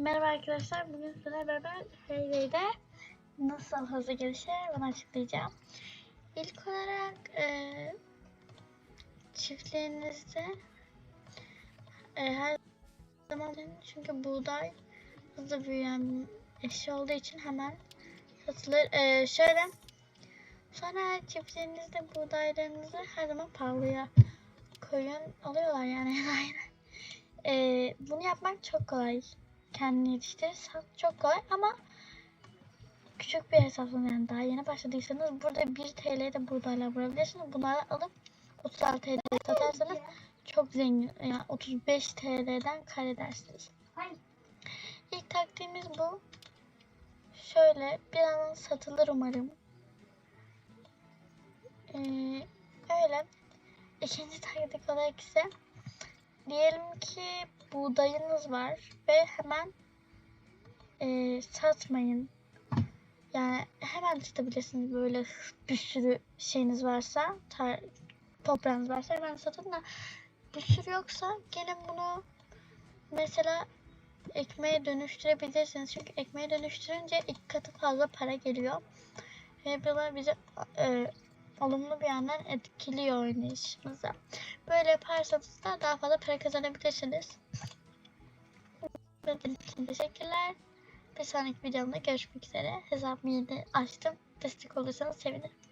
Merhaba arkadaşlar. Bugün sizlerle beraber Heydey'de nasıl hızlı gelişir bunu açıklayacağım. İlk olarak e, çiftliğinizde e, her zaman çünkü buğday hızlı büyüyen eşya olduğu için hemen satılır. E, şöyle sonra çiftliğinizde buğdaylarınızı her zaman pahalıya koyun alıyorlar yani aynen. E, bunu yapmak çok kolay kendini yetiştir. Sat çok kolay ama küçük bir hesapla yani daha yeni başladıysanız burada 1 TL'de buğdaylar bulabilirsiniz. Bunları alıp 36 TL'ye satarsanız çok zengin yani 35 TL'den kar edersiniz. İlk taktiğimiz bu. Şöyle bir an satılır umarım. Ee, öyle. İkinci taktik olarak ise diyelim ki buğdayınız var ve hemen e, satmayın. Yani hemen satabilirsiniz böyle bir sürü şeyiniz varsa, tar- toprağınız varsa hemen satın da bir sürü yoksa gelin bunu mesela ekmeğe dönüştürebilirsiniz. Çünkü ekmeğe dönüştürünce iki katı fazla para geliyor. Ve bu da bizi e, olumlu bir yandan etkiliyor oynayışımıza. Böyle yaparsanız da daha fazla para kazanabilirsiniz. Benim için teşekkürler. Bir sonraki videomda görüşmek üzere. Hesabımı yeni açtım. Destek olursanız sevinirim.